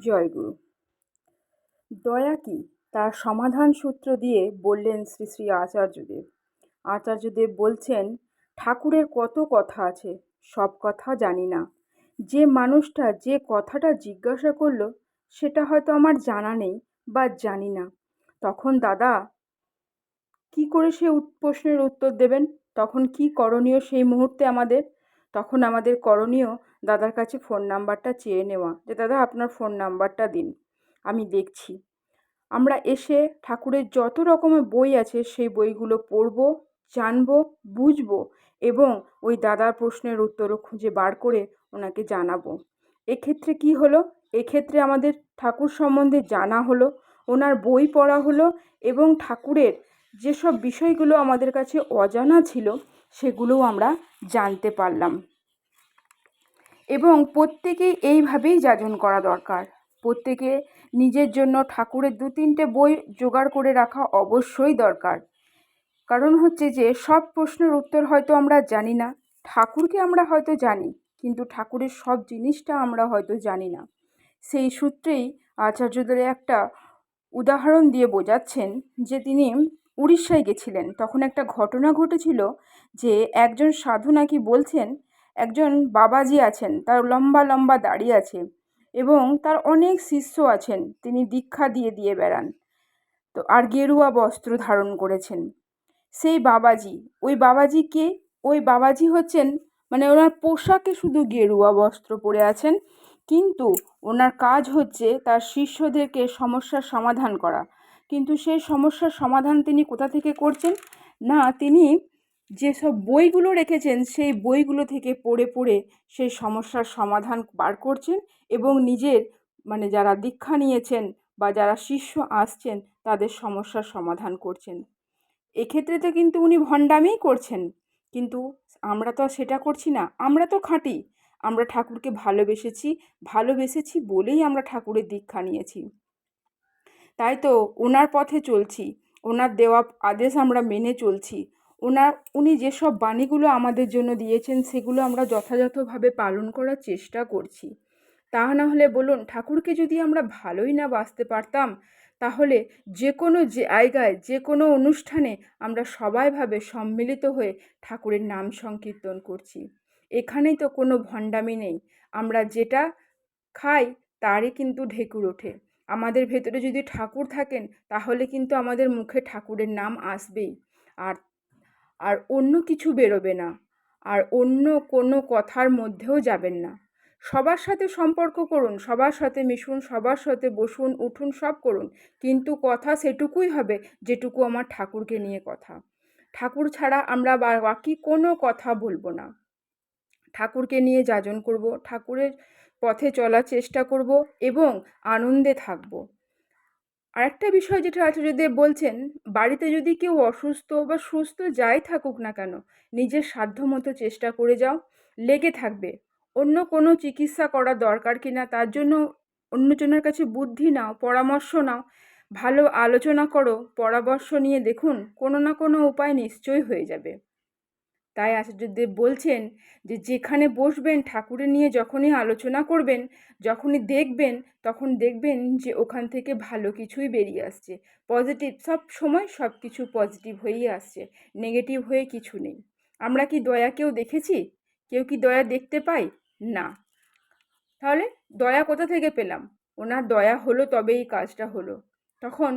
জয়গুরু। দয়া কি? তার সমাধান সূত্র দিয়ে বললেন শ্রী শ্রী আচার্যদেব। আচার্যদেব বলছেন, ঠাকুরের কত কথা আছে, সব কথা জানি না। যে মানুষটা যে কথাটা জিজ্ঞাসা করল, সেটা হয়তো আমার জানা নেই বা জানি না। তখন দাদা, কি করে সে প্রশ্নের উত্তর দেবেন? তখন কি করণীয় সেই মুহূর্তে আমাদের? তখন আমাদের করণীয় দাদার কাছে ফোন নাম্বারটা চেয়ে নেওয়া যে, দাদা, আপনার ফোন নাম্বারটা দিন, আমি দেখছি। আমরা এসে ঠাকুরের যত রকমের বই আছে, সেই বইগুলো পড়ব, জানব, বুঝব এবং ওই দাদার প্রশ্নের উত্তরও খুঁজে বার করে ওনাকে জানাব। এক্ষেত্রে কি হলো? এক্ষেত্রে আমাদের ঠাকুর সম্বন্ধে জানা হলো, ওনার বই পড়া হলো এবং ঠাকুরের যেসব বিষয়গুলো আমাদের কাছে অজানা ছিল, সেগুলোও আমরা জানতে পারলাম। এবং প্রত্যেকেই এইভাবেই যাজন করা দরকার। প্রত্যেকে নিজের জন্য ঠাকুরের দু তিনটে বই জোগাড় করে রাখা অবশ্যই দরকার। কারণ হচ্ছে যে, সব প্রশ্নের উত্তর হয়তো আমরা জানি না। ঠাকুরকে আমরা হয়তো জানি, কিন্তু ঠাকুরের সব জিনিসটা আমরা হয়তো জানি না। সেই সূত্রেই আচার্যদের একটা উদাহরণ দিয়ে বোঝাচ্ছেন যে, তিনি উড়িষ্যায় গেছিলেন। তখন একটা ঘটনা ঘটেছিল যে, একজন সাধু নাকি বলছেন একজন বাবাজি আছেন, তার লম্বা লম্বা দাড়ি আছে এবং তার অনেক শিষ্য আছেন, তিনি দীক্ষা দিয়ে দিয়ে বেড়ান। তো আর গেরুয়া বস্ত্র ধারণ করেছেন। সেই বাবাজি, ওই বাবাজি কে? ওই বাবাজি হচ্ছেন মানে ওনার পোশাকে শুধু গেরুয়া বস্ত্র পরে আছেন, কিন্তু ওনার কাজ হচ্ছে তার শিষ্যদেরকে সমস্যার সমাধান করা। কিন্তু সেই সমস্যার সমাধান তিনি কোথা থেকে করছেন? না, তিনি যেসব বইগুলো রেখেছেন, সেই বইগুলো থেকে পড়ে পড়ে সেই সমস্যার সমাধান বার করছেন এবং নিজের মানে যারা দীক্ষা নিয়েছেন বা যারা শিষ্য আসছেন, তাদের সমস্যার সমাধান করছেন। এক্ষেত্রে তো কিন্তু উনি ভণ্ডামিই করছেন। কিন্তু আমরা তো সেটা করছি না। আমরা তো খাঁটি। আমরা ঠাকুরকে ভালোবেসেছি ভালোবেসেছি বলেই আমরা ঠাকুরের দীক্ষা নিয়েছি। তাই তো ওনার পথে চলছি। ওনার দেওয়া আদেশ আমরা মেনে চলছি। ওনার, উনি যেসব বাণীগুলো আমাদের জন্য দিয়েছেন, সেগুলো আমরা যথাযথভাবে পালন করার চেষ্টা করছি। তা না হলে বলুন, ঠাকুরকে যদি আমরা ভালোই না বাঁচতে পারতাম, তাহলে যে কোনো জায়গায়, যে কোনো অনুষ্ঠানে আমরা সবাইভাবে সম্মিলিত হয়ে ঠাকুরের নাম সংকীর্তন করছি। এখানেই তো কোনো ভণ্ডামি নেই। আমরা যেটা খাই, তারই কিন্তু ঢেকুর ওঠে। আমাদের ভেতরে যদি ঠাকুর থাকেন, তাহলে কিন্তু আমাদের মুখে ঠাকুরের নাম আসবেই। আর আর অন্য কিছু বেরোবে না, আর অন্য কোনো কথার মধ্যেও যাবেন না। সবার সাথে সম্পর্ক করুন, সবার সাথে মিশুন, সবার সাথে বসুন, উঠুন, সব করুন, কিন্তু কথা সেটুকুই হবে, যেটুকু আমার ঠাকুরকে নিয়ে কথা। ঠাকুর ছাড়া আমরা বাকি কোনো কথা বলব না। ঠাকুরকে নিয়ে যাজন করব, ঠাকুরের পথে চলার চেষ্টা করব এবং আনন্দে থাকব। আরেকটা বিষয় যেটা আচার্যদেব বলছেন, বাড়িতে যদি কেউ অসুস্থ বা সুস্থ যাই থাকুক না কেন, নিজের সাধ্য মতো চেষ্টা করে যাও, লেগে থাকবে। অন্য কোনো চিকিৎসা করা দরকার কি না তার জন্য অন্যজনের কাছে বুদ্ধি নাও, পরামর্শ নাও, ভালো আলোচনা করো, পরামর্শ নিয়ে দেখুন, কোনো না কোনো উপায় নিশ্চয়ই হয়ে যাবে। তাই আচার্যদেব বলছেন যে যেখানে বসবেন ঠাকুরের নিয়ে যখনই আলোচনা করবেন, যখনই দেখবেন, তখন দেখবেন যে ওখান থেকে ভালো কিছুই বেরিয়ে আসছে। পজিটিভ সব সময় সব কিছু পজিটিভ হয়েই আসছে নেগেটিভ হয়ে কিছু নেই। আমরা কি দয়া কেউ দেখেছি? কেউ কি দয়া দেখতে পাই? না। তাহলে দয়া কোথা থেকে পেলাম? ওনার দয়া হলো তবেই কাজটা হলো। তখন